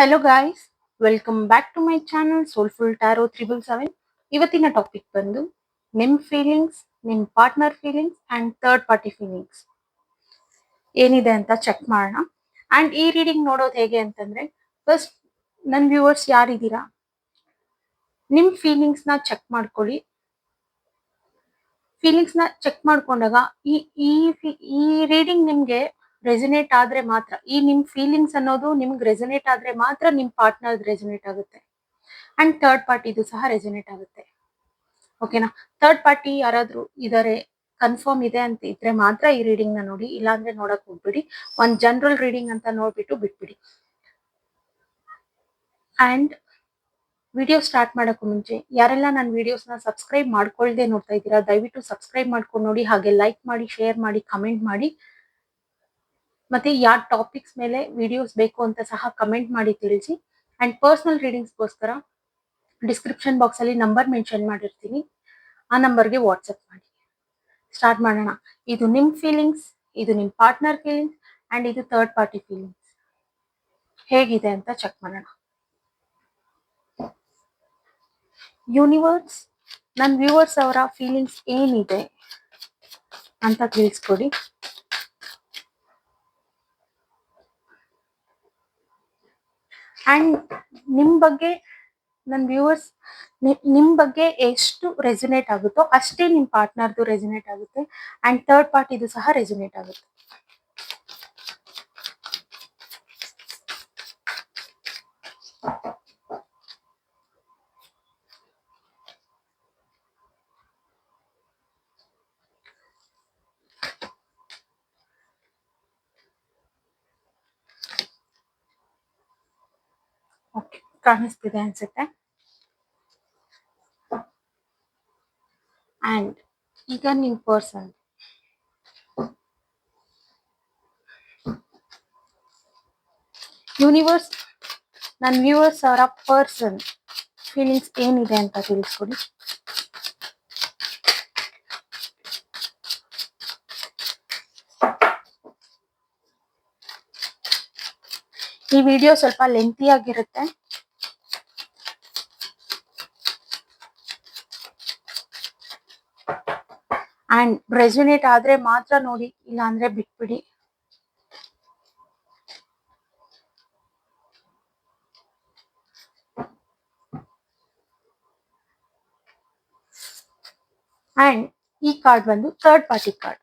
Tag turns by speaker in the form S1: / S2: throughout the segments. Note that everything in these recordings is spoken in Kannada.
S1: Hello guys welcome back to my channel soulful tarot triple seven ಇವತ್ತಿನ ಟಾಪಿಕ್ ಬಂದು ನಿಮ್ಮ ಫೀಲಿಂಗ್ಸ್ ನಿಮ್ಮ partner feelings and third party feelings ಏನಿದೆ ಅಂತ ಚೆಕ್ ಮಾಡೋಣ. ಅಂಡ್ ಈ ರೀಡಿಂಗ್ ನೋಡೋದು ಹೇಗೆ ಅಂತಂದ್ರೆ ಫಸ್ಟ್ ನನ್ನ ವ್ಯೂವರ್ಸ್ ಯಾರಿದ್ದೀರಾ? ನಿಮ್ಮ ಫೀಲಿಂಗ್ಸ್ನ ಚೆಕ್ ಮಾಡ್ಕೊಳ್ಳಿ. ಫೀಲಿಂಗ್ಸ್ನ ಚೆಕ್ ಮಾಡ್ಕೊಂಡಾಗ ಈ ಈ ಈ ರೀಡಿಂಗ್ ನಿಮ್ಗೆ ರೆಸಿನೇಟ್ ಆದ್ರೆ ಮಾತ್ರ. ಈ ನಿಮ್ ಫೀಲಿಂಗ್ಸ್ ಅನ್ನೋದು ನಿಮ್ಗೆ ರೆಸಿನೇಟ್ ಆದ್ರೆ ಮಾತ್ರ ನಿಮ್ ಪಾರ್ಟ್ನರ್ ರೆಸಿನೇಟ್ ಆಗುತ್ತೆ. ಅಂಡ್ ಥರ್ಡ್ ಪಾರ್ಟಿದು ಸಹ ರೆಸಿನೇಟ್ ಆಗುತ್ತೆ. ಓಕೆನಾ ಥರ್ಡ್ ಪಾರ್ಟಿ ಯಾರಾದ್ರೂ ಇದಾರೆ ಕನ್ಫರ್ಮ್ ಇದೆ ಅಂತ ಇದ್ರೆ ಮಾತ್ರ ಈ ರೀಡಿಂಗ್ನ ನೋಡಿ. ಇಲ್ಲಾಂದ್ರೆ ನೋಡಕ್ ಹೋಗ್ಬಿಡಿ. ಒಂದ್ ಜನರಲ್ ರೀಡಿಂಗ್ ಅಂತ ನೋಡ್ಬಿಟ್ಟು ಬಿಟ್ಬಿಡಿ. ಅಂಡ್ ವಿಡಿಯೋ ಸ್ಟಾರ್ಟ್ ಮಾಡೋಕ್ಕೂ ಮುಂಚೆ, ಯಾರೆಲ್ಲ ನನ್ನ ವಿಡಿಯೋಸ್ನ ಸಬ್ಸ್ಕ್ರೈಬ್ ಮಾಡ್ಕೊಳ್ದೆ ನೋಡ್ತಾ ಇದ್ದೀರಾ, ದಯವಿಟ್ಟು ಸಬ್ಸ್ಕ್ರೈಬ್ ಮಾಡ್ಕೊಂಡು ನೋಡಿ. ಹಾಗೆ ಲೈಕ್ ಮಾಡಿ ಶೇರ್ ಮಾಡಿ ಕಮೆಂಟ್ ಮಾಡಿ. ಮತ್ತೆ ಯಾವ ಟಾಪಿಕ್ಸ್ ಮೇಲೆ ವಿಡಿಯೋಸ್ ಬೇಕು ಅಂತ ಸಹ ಕಮೆಂಟ್ ಮಾಡಿ ತಿಳಿಸಿ. ಅಂಡ್ ಪರ್ಸನಲ್ ರೀಡಿಂಗ್ಸ್ಗೋಸ್ಕರ ಡಿಸ್ಕ್ರಿಪ್ಷನ್ ಬಾಕ್ಸ್ ಅಲ್ಲಿ ನಂಬರ್ ಮೆನ್ಷನ್ ಮಾಡಿರ್ತೀನಿ. ಆ ನಂಬರ್ಗೆ ವಾಟ್ಸಪ್ ಮಾಡಿ. ಸ್ಟಾರ್ಟ್ ಮಾಡೋಣ. ಇದು ನಿಮ್ ಫೀಲಿಂಗ್ಸ್ ಇದು ನಿಮ್ ಪಾರ್ಟ್ನರ್ ಫೀಲಿಂಗ್ಸ್ ಅಂಡ್ ಇದು ಥರ್ಡ್ ಪಾರ್ಟಿ ಫೀಲಿಂಗ್ಸ್ ಹೇಗಿದೆ ಅಂತ ಚೆಕ್ ಮಾಡೋಣ. ಯೂನಿವರ್ಸ್ ನನ್ನ ವ್ಯೂವರ್ಸ್ ಅವರ ಫೀಲಿಂಗ್ಸ್ ಏನಿದೆ ಅಂತ ತಿಳಿಸ್ಕೊಡಿ. ಅಂಡ್ ನಿಮ್ ಬಗ್ಗೆ ನನ್ನ ವ್ಯೂವರ್ಸ್ ನಿಮ್ ಬಗ್ಗೆ ಎಷ್ಟು ರೆಸಿನೇಟ್ ಆಗುತ್ತೋ ಅಷ್ಟೇ ನಿಮ್ ಪಾರ್ಟ್ನರ್ದು ರೆಸಿನೇಟ್ ಆಗುತ್ತೆ. ಅಂಡ್ ಥರ್ಡ್ ಪಾರ್ಟಿದು ಸಹ ರೆಸಿನೇಟ್ ಆಗುತ್ತೆ ಓಕೆ ಕಾಣಿಸ್ತಿದೆ ಅನ್ಸುತ್ತೆ. ಅಂಡ್ ಈಗ ನಿಮ್ ಪರ್ಸನ್ ಯೂನಿವರ್ಸ್ ನನ್ನ ವ್ಯೂವರ್ಸ್ ಅವರ ಪರ್ಸನ್ ಫೀಲಿಂಗ್ಸ್ ಏನಿದೆ ಅಂತ ತಿಳಿಸ್ಕೊಡಿ. ಈ ವಿಡಿಯೋ ಸ್ವಲ್ಪ ಲೆಂತಿ ಆಗಿರುತ್ತೆ. ಅಂಡ್ ರೆಸಿನೇಟ್ ಆದ್ರೆ ಮಾತ್ರ ನೋಡಿ ಇಲ್ಲ ಅಂದ್ರೆ ಬಿಟ್ಬಿಡಿ. ಅಂಡ್ ಈ ಕಾರ್ಡ್ ಬಂದು third party card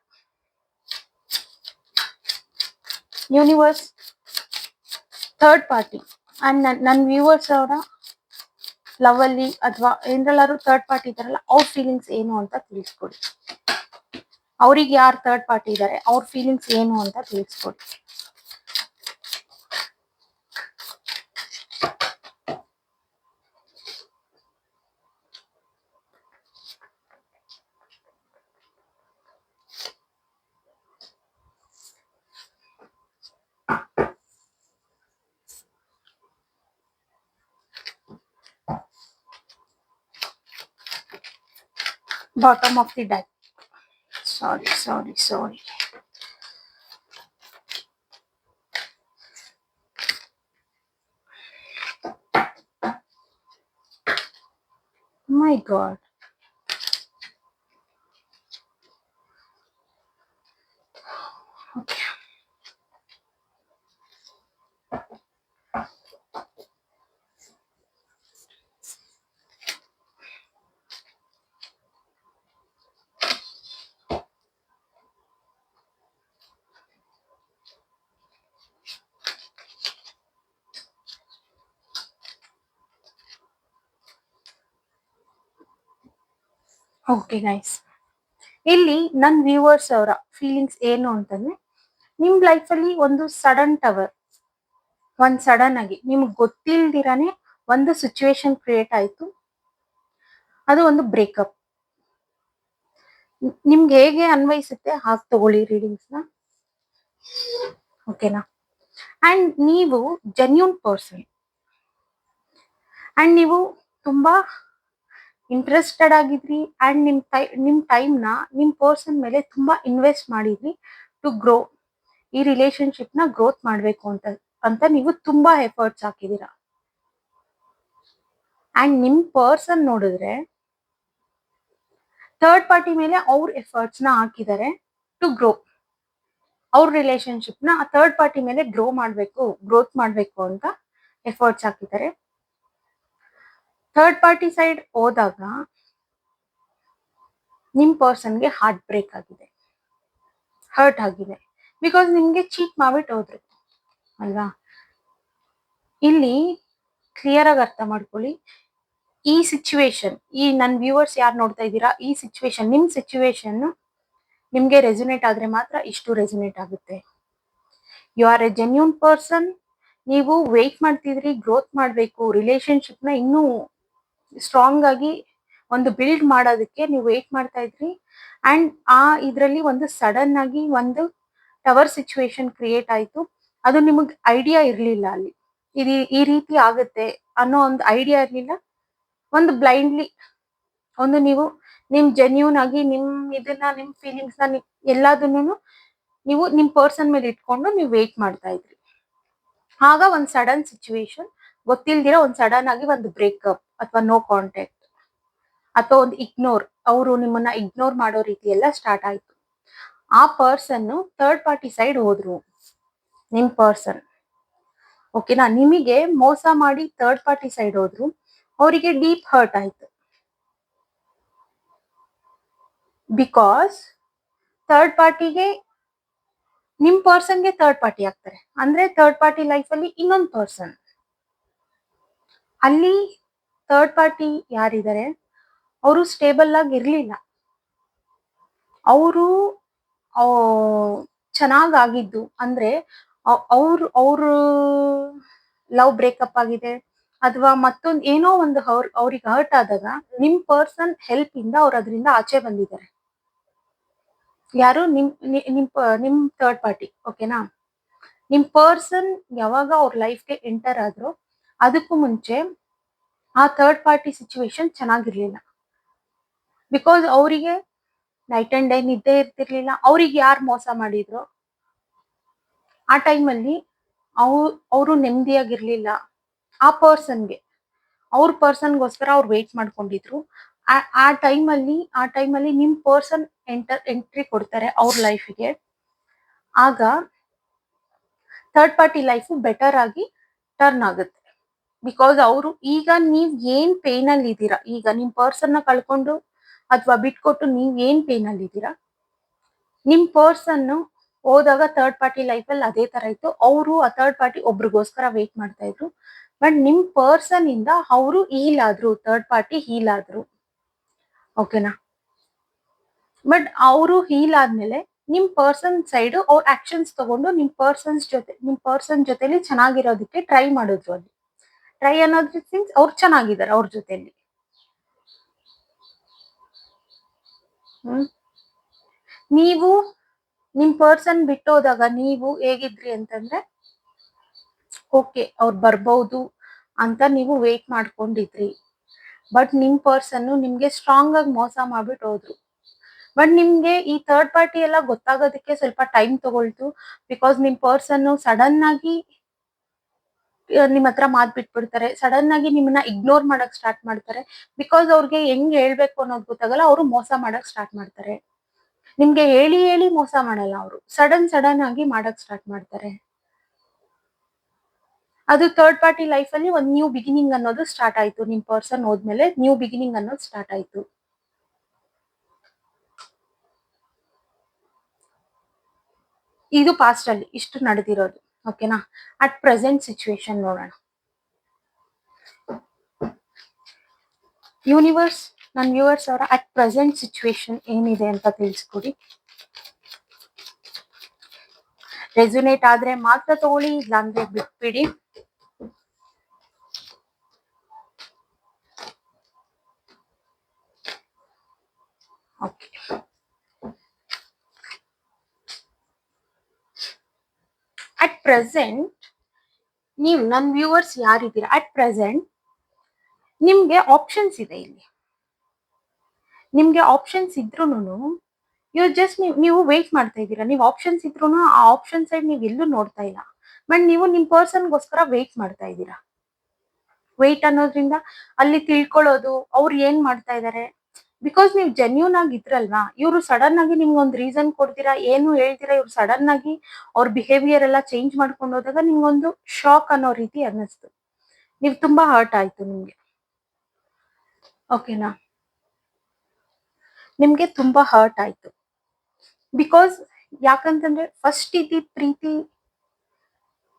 S1: universe third party and ನನ್ ನನ್ನ ವ್ಯೂವರ್ಸ್ ಅವರ ಲವ್ ಅಲ್ಲಿ, ಅಥವಾ ಏನರಲ್ಲಾದ್ರೂ ಥರ್ಡ್ ಪಾರ್ಟಿ ಇದಾರಲ್ಲ ಅವ್ರ ಫೀಲಿಂಗ್ಸ್ ಏನು ಅಂತ ತಿಳಿಸ್ಕೊಡಿ. ಅವ್ರಿಗೆ ಯಾರು ಥರ್ಡ್ ಪಾರ್ಟಿ ಇದ್ದಾರೆ ಅವ್ರ ಫೀಲಿಂಗ್ಸ್ ಏನು ಅಂತ ತಿಳಿಸ್ಕೊಡಿ bottom of the deck. Sorry, sorry, sorry. My God. Okay nice ಇಲ್ಲಿ ನನ್ನ ವ್ಯೂವರ್ಸ್ ಅವರ ಫೀಲಿಂಗ್ಸ್ ಏನು ಅಂತಂದ್ರೆ, ನಿಮ್ ಲೈಫ್ ಅಲ್ಲಿ ಒಂದು ಸಡನ್ ಟವರ್ ಒಂದ್ ಸಡನ್ ಆಗಿ ನಿಮ್ಗೆ ಗೊತ್ತಿಲ್ದಿರಾನೆ ಒಂದು ಸಿಚುವೇಶನ್ ಕ್ರಿಯೇಟ್ ಆಯ್ತು. ಅದು ಒಂದು ಬ್ರೇಕಪ್ ನಿಮ್ಗೆ ಹೇಗೆ ಅನ್ವಯಿಸುತ್ತೆ? ಹಾಗೆ ತಗೊಳ್ಳಿ ರೀಡಿಂಗ್ಸ್ನ. ಓಕೆನಾ ಅಂಡ್ ನೀವು ಜೆನ್ಯೂನ್ ಪರ್ಸನ್ ಅಂಡ್ ನೀವು ತುಂಬಾ ಇಂಟ್ರೆಸ್ಟೆಡ್ ಆಗಿದ್ರಿ ಅಂಡ್ ನಿಮ್ ಟೈ ನಿಮ್ ಟೈಮ್ನ ನಿಮ್ ಪರ್ಸನ್ ಮೇಲೆ ತುಂಬಾ ಇನ್ವೆಸ್ಟ್ ಮಾಡಿದ್ರಿ ಟು ಗ್ರೋ ಈ ರಿಲೇಶನ್ಶಿಪ್ನ ಗ್ರೋತ್ ಮಾಡ್ಬೇಕು ಅಂತ ಅಂತ ನೀವು ತುಂಬಾ ಎಫರ್ಟ್ಸ್ ಹಾಕಿದೀರಾ ಅಂಡ್ ನಿಮ್ ಪರ್ಸನ್ ನೋಡಿದ್ರೆ ಥರ್ಡ್ ಪಾರ್ಟಿ ಮೇಲೆ ಅವ್ರ ಎಫರ್ಟ್ಸ್ನ ಹಾಕಿದ್ದಾರೆ ಟು ಗ್ರೋ ಅವ್ರ ರಿಲೇಶನ್ಶಿಪ್ನ ಥರ್ಡ್ ಪಾರ್ಟಿ ಮೇಲೆ ಗ್ರೋ ಮಾಡ್ಬೇಕು ಗ್ರೋತ್ ಮಾಡ್ಬೇಕು ಅಂತ ಎಫರ್ಟ್ಸ್ ಹಾಕಿದ್ದಾರೆ. ಥರ್ಡ್ ಪಾರ್ಟಿ ಸೈಡ್ ಹೋದಾಗ ನಿಮ್ ಪರ್ಸನ್ಗೆ ಹಾರ್ಟ್ ಬ್ರೇಕ್ ಆಗಿದೆ. ಹರ್ಟ್ ಆಗಿದೆ. ಬಿಕಾಸ್ ನಿಮ್ಗೆ ಚೀಟ್ ಮಾಡ್ಬಿಟ್ಟು ಹೋದ್ರು. ಅಲ್ವಾ? ಇಲ್ಲಿ ಕ್ಲಿಯರ್ ಆಗಿ ಅರ್ಥ ಮಾಡ್ಕೊಳ್ಳಿ. ಈ ಸಿಚುವೇಶನ್ ಈ ನನ್ನ ವ್ಯೂವರ್ಸ್ ಯಾರು ನೋಡ್ತಾ ಇದ್ದೀರಾ? ಈ ಸಿಚುವೇಶನ್ ನಿಮ್ಮ ಸಿಚುವೇಶನ್ ನಿಮಗೆ ರೆಸುನೇಟ್ ಆದರೆ ಮಾತ್ರ ಇಷ್ಟು ರೆಸುನೇಟ್ ಆಗುತ್ತೆ. You are a genuine person ನೀವು ವೆಯ್ಟ್ ಮಾಡ್ತಿದ್ರಿ ಗ್ರೋತ್ ಮಾಡಬೇಕು ನ ಇನ್ನೂ ಸ್ಟ್ರಾಂಗ್ ಆಗಿ ಒಂದು ಬಿಲ್ಡ್ ಮಾಡೋದಕ್ಕೆ ನೀವು ವೇಟ್ ಮಾಡ್ತಾ ಇದ್ರಿ. ಅಂಡ್ ಆ ಇದರಲ್ಲಿ ಒಂದು ಸಡನ್ ಆಗಿ ಒಂದು ಟವರ್ ಸಿಚುವೇಶನ್ ಕ್ರಿಯೇಟ್ ಆಯಿತು. ಅದು ನಿಮಗೆ ಐಡಿಯಾ ಇರಲಿಲ್ಲ ಅಲ್ಲಿ. ಇದು ಈ ರೀತಿ ಆಗುತ್ತೆ ಅನ್ನೋ ಒಂದು ಐಡಿಯಾ ಇರಲಿಲ್ಲ. ಒಂದು ಬ್ಲೈಂಡ್ಲಿ ಒಂದು ನೀವು ನಿಮ್ ಜೆನ್ಯೂನ್ ಆಗಿ ನಿಮ್ ಇದನ್ನ, ನಿಮ್ ಫೀಲಿಂಗ್ಸ್ನ ಎಲ್ಲದನ್ನು ನೀವು ನಿಮ್ ಪರ್ಸನ್ ಮೇಲೆ ಇಟ್ಕೊಂಡು ನೀವು ವೇಟ್ ಮಾಡ್ತಾ ಇದ್ರಿ. ಆಗ ಒಂದು ಸಡನ್ ಸಿಚುವೇಶನ್ ಗೊತ್ತಿಲ್ದಿರ ಒಂದ್ ಸಡನ್ ಆಗಿ ಒಂದು ಬ್ರೇಕಪ್ ಅಥವಾ ನೋ ಕಾಂಟ್ಯಾಕ್ಟ್ ಅಥವಾ ಒಂದು ಇಗ್ನೋರ್ ಅವರು ನಿಮ್ಮನ್ನ ಇಗ್ನೋರ್ ಮಾಡೋ ರೀತಿ ಎಲ್ಲ ಸ್ಟಾರ್ಟ್ ಆಯ್ತು. ಆ ಪರ್ಸನ್ ಥರ್ಡ್ ಪಾರ್ಟಿ ಸೈಡ್ ಹೋದ್ರು. ನಿಮ್ ಪರ್ಸನ್ ಓಕೆನಾ ನಿಮಗೆ ಮೋಸ ಮಾಡಿ ಥರ್ಡ್ ಪಾರ್ಟಿ ಸೈಡ್ ಹೋದ್ರು. ಅವರಿಗೆ ಡೀಪ್ ಹರ್ಟ್ ಆಯ್ತು. ಬಿಕಾಸ್ ಥರ್ಡ್ ಪಾರ್ಟಿಗೆ ನಿಮ್ ಪರ್ಸನ್ಗೆ ಥರ್ಡ್ ಪಾರ್ಟಿ ಆಗ್ತಾರೆ. ಅಂದ್ರೆ ಥರ್ಡ್ ಪಾರ್ಟಿ ಲೈಫ್ ಅಲ್ಲಿ ಇನ್ನೊಂದು ಪರ್ಸನ್ ಅಲ್ಲಿ ಥರ್ಡ್ ಪಾರ್ಟಿ ಯಾರಿದ್ದಾರೆ, ಅವರು ಸ್ಟೇಬಲ್ ಆಗಿ ಇರಲಿಲ್ಲ. ಅವರು ಚೆನ್ನಾಗಾಗಿದ್ದು ಅಂದ್ರೆ ಅವ್ರು, ಅವ್ರ ಲವ್ ಬ್ರೇಕಪ್ ಆಗಿದೆ, ಅಥವಾ ಮತ್ತೊಂದು ಏನೋ ಒಂದು ಅವ್ರ, ಅವ್ರಿಗೆ ಹರ್ಟ್ ಆದಾಗ ನಿಮ್ ಪರ್ಸನ್ ಹೆಲ್ಪ್ ಇಂದ ಅವ್ರು ಅದರಿಂದ ಆಚೆ ಬಂದಿದ್ದಾರೆ. ಯಾರು? ನಿಮ್ ನಿಮ್ ನಿಮ್ ಥರ್ಡ್ ಪಾರ್ಟಿ ಓಕೆನಾ ನಿಮ್ ಪರ್ಸನ್ ಯಾವಾಗ ಅವ್ರ ಲೈಫ್ಗೆ ಎಂಟರ್ ಆದ್ರೋ ಅದಕ್ಕೂ ಮುಂಚೆ ಆ ಥರ್ಡ್ ಪಾರ್ಟಿ ಸಿಚುವೇಶನ್ ಚೆನ್ನಾಗಿರ್ಲಿಲ್ಲ. ಬಿಕಾಸ್ ಅವರಿಗೆ ನೈಟ್ ಅಂಡ್ ಡೇ ನಿದ್ದೆ ಇರ್ತಿರ್ಲಿಲ್ಲ. ಅವ್ರಿಗೆ ಯಾರು ಮೋಸ ಮಾಡಿದ್ರು? ಆ ಟೈಮಲ್ಲಿ ಅವ್ ಅವರು ನೆಮ್ಮದಿಯಾಗಿರ್ಲಿಲ್ಲ. ಆ ಪರ್ಸನ್ಗೆ ಅವ್ರ ಪರ್ಸನ್ಗೋಸ್ಕರ ಅವ್ರು ವೇಟ್ ಮಾಡ್ಕೊಂಡಿದ್ರು. ಆ ಟೈಮಲ್ಲಿ ಆ ಟೈಮಲ್ಲಿ ನಿಮ್ಮ ಪರ್ಸನ್ ಎಂಟರ್ ಎಂಟ್ರಿ ಕೊಡ್ತಾರೆ ಅವ್ರ ಲೈಫಿಗೆ ಆಗ ಥರ್ಡ್ ಪಾರ್ಟಿ ಲೈಫು ಬೆಟರ್ ಆಗಿ ಟರ್ನ್ ಆಗುತ್ತೆ. ಬಿಕಾಸ್ ಅವರು ಈಗ ನೀವ್ ಏನ್ ಪೇನ್ ಅಲ್ಲಿ ಇದ್ದೀರಾ? ಈಗ ನಿಮ್ ಪರ್ಸನ್ನ ಕಳ್ಕೊಂಡು ಅಥವಾ ಬಿಟ್ಕೊಟ್ಟು ನೀವ್ ಏನ್ ಪೇನ್ ಅಲ್ಲಿ ಇದ್ದೀರಾ? ನಿಮ್ ಪರ್ಸನ್ ಹೋದಾಗ ಥರ್ಡ್ ಪಾರ್ಟಿ ಲೈಫ್ ಅಲ್ಲಿ ಅದೇ ತರ ಇತ್ತು. ಅವರು ಆ ಥರ್ಡ್ ಪಾರ್ಟಿ ಒಬ್ರಿಗೋಸ್ಕರ ವೇಟ್ ಮಾಡ್ತಾ ಇದ್ರು. ಬಟ್ ನಿಮ್ ಪರ್ಸನ್ ಇಂದ ಅವರು ಹೀಲ್ ಆದ್ರು ಥರ್ಡ್ ಪಾರ್ಟಿ ಹೀಲ್ ಆದ್ರು. ಓಕೆನಾ ಬಟ್ ಅವರು ಹೀಲ್ ಆದ್ಮೇಲೆ ನಿಮ್ ಪರ್ಸನ್ ಸೈಡ್ ಅವ್ರ ಆಕ್ಷನ್ಸ್ ತಗೊಂಡು ನಿಮ್ ಪರ್ಸನ್ಸ್ ಜೊತೆ, ನಿಮ್ ಪರ್ಸನ್ ಜೊತೆಲಿ ಚೆನ್ನಾಗಿರೋದಕ್ಕೆ ಟ್ರೈ ಮಾಡಿದ್ರು ಅಲ್ಲಿ. ಟ್ರೈ ಅನ್ನೋದ್ರ ಥಿಂಗ್ಸ್ ಅವ್ರು ಚೆನ್ನಾಗಿದ್ದಾರೆ ಅವ್ರ ಜೊತೆಲಿ. ಹ್ಮ್. ನೀವು ನಿಮ್ ಪರ್ಸನ್ ಬಿಟ್ಟೋದಾಗ ನೀವು ಹೇಗಿದ್ರಿ ಅಂತಂದ್ರೆ, ಓಕೆ, ಅವ್ರು ಬರ್ಬಹುದು ಅಂತ ನೀವು ವೇಟ್ ಮಾಡ್ಕೊಂಡಿದ್ರಿ. ಬಟ್ ನಿಮ್ ಪರ್ಸನ್ ನಿಮ್ಗೆ ಸ್ಟ್ರಾಂಗ್ ಆಗಿ ಮೋಸ ಮಾಡ್ಬಿಟ್ಟು ಹೋದ್ರು ಬಟ್ ನಿಮ್ಗೆ ಈ ಥರ್ಡ್ ಪಾರ್ಟಿ ಎಲ್ಲ ಗೊತ್ತಾಗೋದಕ್ಕೆ ಸ್ವಲ್ಪ ಟೈಮ್ ತಗೊಳ್ತು. ಬಿಕಾಸ್ ನಿಮ್ ಪರ್ಸನ್ ಸಡನ್ ಆಗಿ ನಿಮ್ ಹತ್ರ ಮಾತ್ ಬಿಟ್ಬಿಡ್ತಾರೆ. ಸಡನ್ ಆಗಿ ನಿಮ್ಮನ್ನ ಇಗ್ನೋರ್ ಮಾಡಕ್ ಸ್ಟಾರ್ಟ್ ಮಾಡ್ತಾರೆ. ಬಿಕಾಸ್ ಅವ್ರಿಗೆ ಹೆಂಗ್ ಹೇಳ್ಬೇಕು ಅನ್ನೋದು ಗೊತ್ತಾಗಲ್ಲ, ಅವರು ಮೋಸ ಮಾಡಕ್ ಸ್ಟಾರ್ಟ್ ಮಾಡ್ತಾರೆ. ನಿಮ್ಗೆ ಹೇಳಿ ಹೇಳಿ ಮೋಸ ಮಾಡಲ್ಲ ಅವರು. ಸಡನ್ ಸಡನ್ ಆಗಿ ಮಾಡಕ್ ಸ್ಟಾರ್ಟ್ ಮಾಡ್ತಾರೆ. ಅದು ಥರ್ಡ್ ಪಾರ್ಟಿ ಲೈಫ್ ಅಲ್ಲಿ ಒಂದ್ ನ್ಯೂ ಬಿಗಿನಿಂಗ್ ಅನ್ನೋದು ಸ್ಟಾರ್ಟ್ ಆಯ್ತು. ನಿಮ್ ಪರ್ಸನ್ ಹೋದ್ಮೇಲೆ ನ್ಯೂ ಬಿಗಿನಿಂಗ್ ಅನ್ನೋದು ಸ್ಟಾರ್ಟ್ ಆಯ್ತು. ಇದು ಪಾಸ್ಟ್ ಅಲ್ಲಿ ಇಷ್ಟು ನಡೆದಿರೋದು. ಓಕೆನಾ ಅಟ್ ಪ್ರೆಸೆಂಟ್ ಸಿಚುವೇಶನ್ ನೋಡೋಣ ಯೂನಿವರ್ಸ್ ನನ್ನ ವ್ಯೂವರ್ಸ್ ಅವರ ಅಟ್ ಪ್ರೆಸೆಂಟ್ ಸಿಚುವೇಶನ್ ಏನಿದೆ ಅಂತ ತಿಳಿಸ್ಕೊಡಿ ರೆಸ್ಯುನೇಟ್ ಆದ್ರೆ ಮಾತ್ರ ತಗೊಳ್ಳಿ, ಇಲ್ಲಾಂದ್ರೆ ಬಿಟ್ಬಿಡಿ. ಓಕೆ ಅಟ್ ಪ್ರೆಸೆಂಟ್ ನೀವು ನನ್ನ ವ್ಯೂವರ್ಸ್ ಯಾರಿದ್ದೀರಾ? ಅಟ್ ಪ್ರೆಸೆಂಟ್ ನಿಮ್ಗೆ ಆಪ್ಷನ್ಸ್ ಇದೆ ಇಲ್ಲಿ. ನಿಮ್ಗೆ ಆಪ್ಷನ್ಸ್ ಇದ್ರೂನು ಇವ್ ಜಸ್ಟ್ ನೀವು ನೀವು ವೆಯ್ಟ್ ಮಾಡ್ತಾ ಇದ್ದೀರಾ. ನೀವು ಆಪ್ಷನ್ಸ್ ಇದ್ರೂ ಆ ಆಪ್ಷನ್ ಸೈಡ್ ನೀವು ಎಲ್ಲೂ ನೋಡ್ತಾ ಇಲ್ಲ. ಬಟ್ ನೀವು ನಿಮ್ಮ ಪರ್ಸನ್ಗೋಸ್ಕರ ವೆಯ್ಟ್ ಮಾಡ್ತಾ ಇದ್ದೀರಾ. ವೇಟ್ ಅನ್ನೋದ್ರಿಂದ ಅಲ್ಲಿ ತಿಳ್ಕೊಳ್ಳೋದು, ಅವ್ರು ಏನ್ ಮಾಡ್ತಾ ಇದಾರೆ? ಬಿಕಾಸ್ ನೀವು ಜೆನ್ಯೂನ್ ಆಗಿ ಇದ್ರಲ್ವಾ, ಇವರು ಸಡನ್ ಆಗಿ ನಿಮ್ಗೆ ಒಂದು ರೀಸನ್ ಕೊಡ್ತೀರಾ, ಏನು ಹೇಳ್ತೀರಾ, ಇವ್ರು ಸಡನ್ ಆಗಿ ಅವ್ರ ಬಿಹೇವಿಯರ್ ಎಲ್ಲ ಚೇಂಜ್ ಮಾಡ್ಕೊಂಡು ಹೋದಾಗ ನಿಮ್ಗೊಂದು ಶಾಕ್ ಅನ್ನೋ ರೀತಿ ಅನ್ನಿಸ್ತು. ನೀವು ತುಂಬಾ ಹರ್ಟ್ ಆಯ್ತು ನಿಮ್ಗೆ. ಓಕೆನಾ ನಿಮ್ಗೆ ತುಂಬಾ ಹರ್ಟ್ ಆಯ್ತು. ಬಿಕಾಸ್ ಯಾಕಂತಂದ್ರೆ ಫಸ್ಟ್ ಇದ್ದಿದ್ ಪ್ರೀತಿ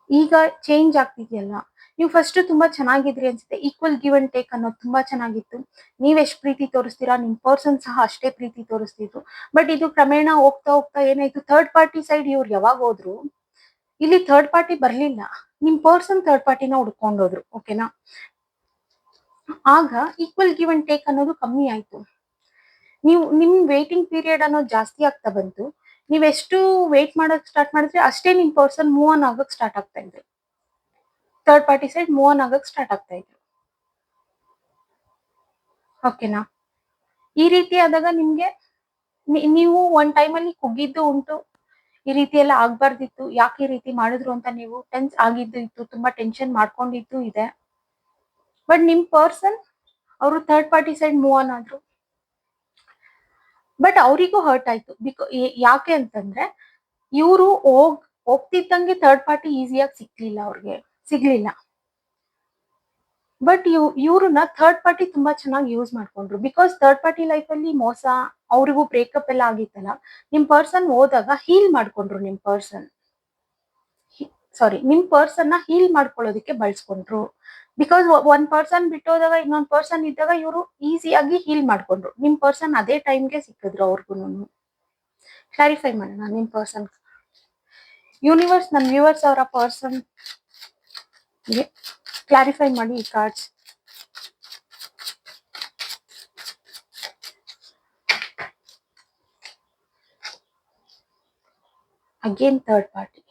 S1: ಈಗ ಚೇಂಜ್ ಆಗ್ತಿದೆಯಲ್ಲ ನೀವು ಫಸ್ಟ್ ತುಂಬಾ ಚೆನ್ನಾಗಿದ್ರಿ ಅನ್ಸುತ್ತೆ. ಈಕ್ವಲ್ ಗಿವ್ ಅಂಡ್ ಟೇಕ್ ಅನ್ನೋದು ತುಂಬಾ ಚೆನ್ನಾಗಿತ್ತು. ನೀವ್ ಎಷ್ಟ್ ಪ್ರೀತಿ ತೋರಿಸ್ತೀರಾ, ನಿಮ್ ಪರ್ಸನ್ ಸಹ ಅಷ್ಟೇ ಪ್ರೀತಿ ತೋರಿಸ್ತಿದ್ರು. ಬಟ್ ಇದು ಕ್ರಮೇಣ ಹೋಗ್ತಾ ಹೋಗ್ತಾ ಏನಾಯ್ತು ಥರ್ಡ್ ಪಾರ್ಟಿ ಸೈಡ್ ಇವ್ರು ಯಾವಾಗ ಹೋದ್ರು, ಇಲ್ಲಿ ಥರ್ಡ್ ಪಾರ್ಟಿ ಬರ್ಲಿಲ್ಲ. ನಿಮ್ ಪರ್ಸನ್ ಥರ್ಡ್ ಪಾರ್ಟಿನ ಹುಡ್ಕೊಂಡೋದ್ರು ಓಕೆನಾ ಆಗ ಈಕ್ವಲ್ ಗಿವ್ ಅಂಡ್ ಟೇಕ್ ಅನ್ನೋದು ಕಮ್ಮಿ ಆಯ್ತು. ನೀವು, ನಿಮ್ ವೇಟಿಂಗ್ ಪೀರಿಯಡ್ ಅನ್ನೋದು ಜಾಸ್ತಿ ಆಗ್ತಾ ಬಂತು. ನೀವೆಷ್ಟು ವೇಟ್ ಮಾಡಕ್ ಸ್ಟಾರ್ಟ್ ಮಾಡಿದ್ರೆ, ಅಷ್ಟೇ ನಿಮ್ ಪರ್ಸನ್ ಮೂವ್ ಆನ್ ಆಗೋಕ್ ಸ್ಟಾರ್ಟ್ ಆಗ್ತಾ ಇದ್ರು. Third party side move on ಆಗಕ್ಕೆ ಸ್ಟಾರ್ಟ್ ಆಗ್ತಾ ಇದ್ರು ಓಕೆನಾ ಈ ರೀತಿ ಆದಾಗ ನಿಮ್ಗೆ ನೀವು ಒಂದ್ ಟೈಮಲ್ಲಿ ಕುಗ್ಗಿದ್ದು ಉಂಟು, ಈ ರೀತಿ ಎಲ್ಲ ಆಗ್ಬಾರ್ದಿತ್ತು, ಯಾಕೆ ಈ ರೀತಿ ಮಾಡಿದ್ರು ಅಂತ ನೀವು ಟೆನ್ಸ್ ಆಗಿದ್ದು ಇತ್ತು, ತುಂಬಾ ಟೆನ್ಷನ್ ಮಾಡ್ಕೊಂಡಿದ್ದು ಇದೆ. ಬಟ್ ನಿಮ್ ಪರ್ಸನ್ ಅವರು third party side move on ಆದ್ರು. ಬಟ್ ಅವರಿಗೂ ಹರ್ಟ್ ಆಯ್ತು, ಬಿಕಾ ಯಾಕೆ ಅಂತಂದ್ರೆ ಇವರು ಹೋಗ್, ಹೋಗ್ತಿದ್ದಂಗೆ ಥರ್ಡ್ ಪಾರ್ಟಿ ಈಸಿಯಾಗಿ ಸಿಕ್ಲಿಲ್ಲ ಅವ್ರಿಗೆ. ಸಿಗ್ಲಿಲ್ಲ. ಬಟ್ ಇವ್, ಇವ್ರನ್ನ ಥರ್ಡ್ ಪಾರ್ಟಿ ತುಂಬಾ ಚೆನ್ನಾಗಿ ಯೂಸ್ ಮಾಡ್ಕೊಂಡ್ರು. ಬಿಕಾಸ್ ಥರ್ಡ್ ಪಾರ್ಟಿ ಲೈಫ್ ಅಲ್ಲಿ ಮೋಸ, ಅವ್ರಿಗೂ ಬ್ರೇಕಪ್ ಎಲ್ಲ ಆಗಿತ್ತಲ್ಲ, ನಿಮ್ ಪರ್ಸನ್ ಹೋದಾಗ ಹೀಲ್ ಮಾಡ್ಕೊಂಡ್ರು ನಿಮ್ ಪರ್ಸನ್ ಸಾರಿ ನಿಮ್ ಪರ್ಸನ್ನ ಹೀಲ್ ಮಾಡ್ಕೊಳ್ಳೋದಕ್ಕೆ ಬಳಸ್ಕೊಂಡ್ರು. ಬಿಕಾಸ್ ಒಂದ್ ಪರ್ಸನ್ ಬಿಟ್ಟೋದಾಗ ಇನ್ನೊಂದ್ ಪರ್ಸನ್ ಇದ್ದಾಗ ಇವರು ಈಸಿಯಾಗಿ ಹೀಲ್ ಮಾಡ್ಕೊಂಡ್ರು. ನಿಮ್ ಪರ್ಸನ್ ಅದೇ ಟೈಮ್ಗೆ ಸಿಕ್ಕಿದ್ರು ಅವ್ರಿಗೂ ಕ್ಲಾರಿಫೈ ಮಾಡೋಣ ನಿಮ್ ಪರ್ಸನ್ ಯೂನಿವರ್ಸ್ ನನ್ನ ವ್ಯೂವರ್ಸ್ ಅವರ ಪರ್ಸನ್ ಕ್ಲಾರಿಫೈ ಮಾಡಿ ಈ ಕಾರ್ಡ್ಸ್ ಅಗೇನ್ ಥರ್ಡ್ ಪಾರ್ಟಿ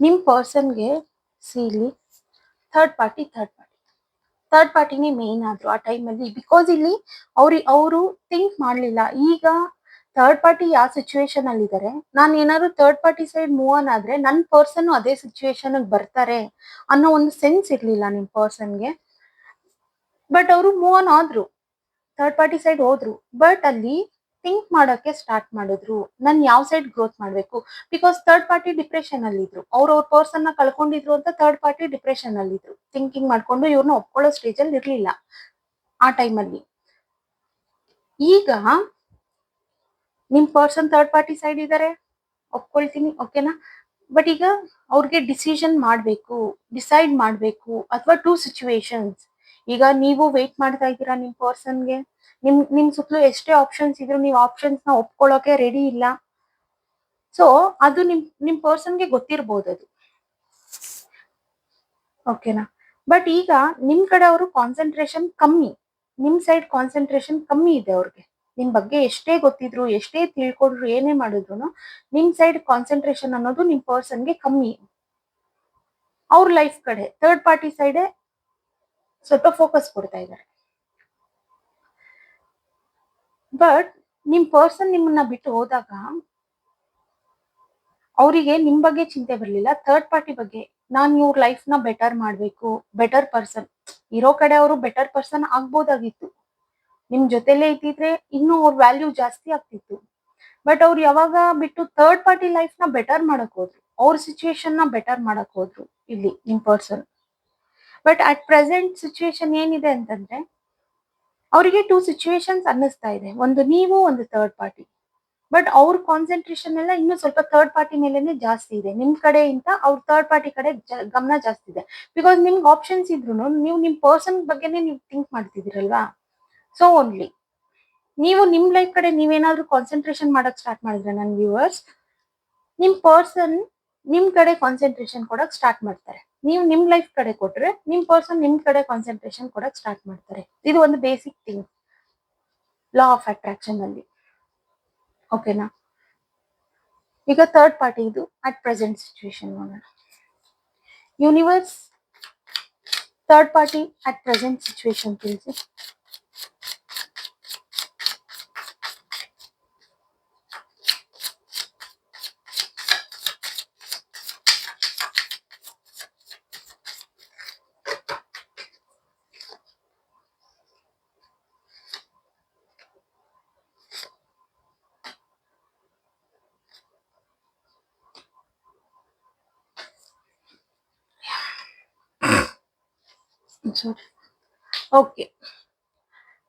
S1: ನಿಮ್ ಪರ್ಸನ್ಗೆ silly third party third party third ಪಾರ್ಟಿನೇ main ಆದ್ರು ಆ ಟೈಮಲ್ಲಿ ಬಿಕಾಸ್ ಇಲ್ಲಿ ಅವ್ರಿ, ಅವರು ಥಿಂಕ್ ಮಾಡಲಿಲ್ಲ. ಈಗ ಥರ್ಡ್ ಪಾರ್ಟಿ ಯಾವ ಸಿಚುವೇಶನ್ ಅಲ್ಲಿ ಇದಾರೆ? ನಾನು ಏನಾದ್ರು third party side move on ಆದ್ರೆ ನನ್ನ ಪರ್ಸನ್ ಅದೇ ಸಿಚುವೇಶನ್ ಬರ್ತಾರೆ ಅನ್ನೋ ಒಂದು ಸೆನ್ಸ್ ಇರ್ಲಿಲ್ಲ ನಿಮ್ ಪರ್ಸನ್ಗೆ ಬಟ್ ಅವರು ಮೂವ್ ಆನ್ ಆದ್ರು. ಥರ್ಡ್ ಪಾರ್ಟಿ ಸೈಡ್ ಹೋದ್ರು. ಬಟ್ ಅಲ್ಲಿ ಥಿಂಕ್ ಮಾಡೋಕ್ಕೆ ಸ್ಟಾರ್ಟ್ ಮಾಡಿದ್ರು. ನಾನು ಯಾವ ಸೈಡ್ ಗ್ರೋತ್ ಮಾಡಬೇಕು? ಬಿಕಾಸ್ ಥರ್ಡ್ ಪಾರ್ಟಿ ಡಿಪ್ರೆಷನ್ ಅಲ್ಲಿ ಇದ್ರು. ಅವ್ರ ಅವ್ರ ಪರ್ಸನ್ನ ಕಳ್ಕೊಂಡಿದ್ರು ಅಂತ ಥರ್ಡ್ ಪಾರ್ಟಿ ಡಿಪ್ರೆಷನ್ ಅಲ್ಲಿ ಇದ್ರು. ಥಿಂಕಿಂಗ್ ಮಾಡ್ಕೊಂಡು ಇವ್ರನ್ನ ಒಪ್ಕೊಳ್ಳೋ ಸ್ಟೇಜ್ ಅಲ್ಲಿ ಇರ್ಲಿಲ್ಲ ಆ ಟೈಮಲ್ಲಿ ಈಗ ನಿಮ್ ಪರ್ಸನ್ ಥರ್ಡ್ ಪಾರ್ಟಿ ಸೈಡ್ ಇದ್ದಾರೆ ಒಪ್ಕೊಳ್ತೀನಿ ಓಕೆನಾ ಬಟ್ ಈಗ ಅವ್ರಿಗೆ ಡಿಸಿಷನ್ ಮಾಡಬೇಕು ಡಿಸೈಡ್ ಮಾಡಬೇಕು, ಅಥವಾ ಟೂ ಸಿಚುವೇಶನ್ಸ್ ಈಗ ನೀವು ವೇಟ್ ಮಾಡ್ತಾ ಇದ್ದೀರಾ ನಿಮ್ಮ ಪರ್ಸನ್ಗೆ ನಿಮ್ ನಿಮ್ ಸುತ್ತಲೂ ಎಷ್ಟೇ ಆಪ್ಷನ್ಸ್ ಇದ್ರು ನೀವು ಆಪ್ಷನ್ಸ್ನ ಒಪ್ಕೊಳ್ಳೋಕೆ ರೆಡಿ ಇಲ್ಲ. ಸೊ ಅದು ನಿಮ್ ನಿಮ್ ಪರ್ಸನ್ಗೆ ಗೊತ್ತಿರ್ಬೋದು ಅದು. ಓಕೆನಾ ಬಟ್ ಈಗ ನಿಮ್ ಕಡೆ ಅವರು ಕಾನ್ಸಂಟ್ರೇಷನ್ ಕಮ್ಮಿ. ನಿಮ್ ಸೈಡ್ ಕಾನ್ಸಂಟ್ರೇಷನ್ ಕಮ್ಮಿ ಇದೆ ಅವ್ರಿಗೆ. ನಿಮ್ ಬಗ್ಗೆ ಎಷ್ಟೇ ಗೊತ್ತಿದ್ರು, ಎಷ್ಟೇ ತಿಳ್ಕೊಂಡ್ರು ಏನೇ ಮಾಡಿದ್ರು ನಿಮ್ ಸೈಡ್ ಕಾನ್ಸಂಟ್ರೇಷನ್ ಅನ್ನೋದು ನಿಮ್ ಪರ್ಸನ್ಗೆ ಕಮ್ಮಿ. ಅವ್ರ ಲೈಫ್ ಕಡೆ. ಥರ್ಡ್ ಪಾರ್ಟಿ ಸೈಡೆ ಸ್ವಲ್ಪ ಫೋಕಸ್ ಕೊಡ್ತಾ ಇದ್ದಾರೆ. ಬಟ್ ನಿಮ್ ಪರ್ಸನ್ ನಿಮ್ಮನ್ನ ಬಿಟ್ಟು ಹೋದಾಗ ಅವರಿಗೆ ನಿಮ್ ಬಗ್ಗೆ ಚಿಂತೆ ಬರ್ಲಿಲ್ಲ. ಥರ್ಡ್ ಪಾರ್ಟಿ ಬಗ್ಗೆ ನಾನ್ ಇವ್ರ ಲೈಫ್ನ ಬೆಟರ್ ಮಾಡ್ಬೇಕು ಬೆಟರ್ ಪರ್ಸನ್ ಇರೋ ಕಡೆ ಅವರು ಬೆಟರ್ ಪರ್ಸನ್ ಆಗ್ಬೋದಾಗಿತ್ತು. ನಿಮ್ ಜೊತೆಲೇ ಇದ್ದಿದ್ರೆ ಇನ್ನೂ ಅವ್ರ ವ್ಯಾಲ್ಯೂ ಜಾಸ್ತಿ ಆಗ್ತಿತ್ತು. ಬಟ್ ಅವ್ರು ಯಾವಾಗ ಬಿಟ್ಟು ಥರ್ಡ್ ಪಾರ್ಟಿ ಲೈಫ್ನ ಬೆಟರ್ ಮಾಡಕ್ ಹೋದ್ರು, ಅವ್ರ ಸಿಚುವೇಶನ್ನ ಬೆಟರ್ ಮಾಡಕ್ ಹೋದ್ರು ಇಲ್ಲಿ ನಿಮ್ person but at present situation ಏನಿದೆ ಅಂತಂದ್ರೆ ಅವರಿಗೆ ಟೂ ಸಿಚುವೇಶನ್ಸ್ ಅನ್ನಿಸ್ತಾ ಇದೆ. ಒಂದು ನೀವು, ಒಂದು ಥರ್ಡ್ ಪಾರ್ಟಿ ಬಟ್ ಅವ್ರ ಕಾನ್ಸಂಟ್ರೇಷನ್ ಎಲ್ಲ ಇನ್ನೂ ಸ್ವಲ್ಪ ಥರ್ಡ್ ಪಾರ್ಟಿ ಮೇಲೆನೆ ಜಾಸ್ತಿ ಇದೆ. ನಿಮ್ ಕಡೆಯಿಂದ ಅವ್ರ ಥರ್ಡ್ ಪಾರ್ಟಿ ಕಡೆ ಗಮನ ಜಾಸ್ತಿ ಇದೆ. ಬಿಕಾಸ್ ನಿಮ್ಗೆ ಆಪ್ಷನ್ಸ್ ಇದ್ರು ನೀವು ನಿಮ್ ಪರ್ಸನ್ ಬಗ್ಗೆನೇ ನೀವು ಥಿಂಕ್ ಮಾಡ್ತಿದ್ದೀರಲ್ವಾ? ಸೊ ಓನ್ಲಿ ನೀವು ನಿಮ್ ಲೈಫ್ ಕಡೆ ನೀವೇನಾದ್ರೂ ಕಾನ್ಸಂಟ್ರೇಷನ್ ಮಾಡಕ್ ಸ್ಟಾರ್ಟ್ ಮಾಡಿದ್ರೆ ನನ್ನ ವ್ಯೂವರ್ಸ್ ನಿಮ್ ಪರ್ಸನ್ ನಿಮ್ ಕಡೆ ಕಾನ್ಸಂಟ್ರೇಷನ್ ಕೊಡಕ್ ಸ್ಟಾರ್ಟ್ ಮಾಡ್ತಾರೆ. ನೀವು ನಿಮ್ ಲೈಫ್ ಕಡೆ ಕೊಟ್ರೆ ನಿಮ್ ಪರ್ಸನ್ ನಿಮ್ ಕಡೆ ಕಾನ್ಸಂಟ್ರೇಷನ್ ಕೊಡಕ್ ಸ್ಟಾರ್ಟ್ ಮಾಡ್ತಾರೆ. ಇದು ಒಂದು basic thing law of attraction ಅಲ್ಲಿ. ಓಕೆನಾ ಈಗ ಥರ್ಡ್ ಪಾರ್ಟಿ ಇದು ಅಟ್ ಪ್ರೆಸೆಂಟ್ ಸಿಚುವೇಶನ್ ನೋಡೋಣ. Universe third party at present situation ತಿಳಿಸಿ. Okay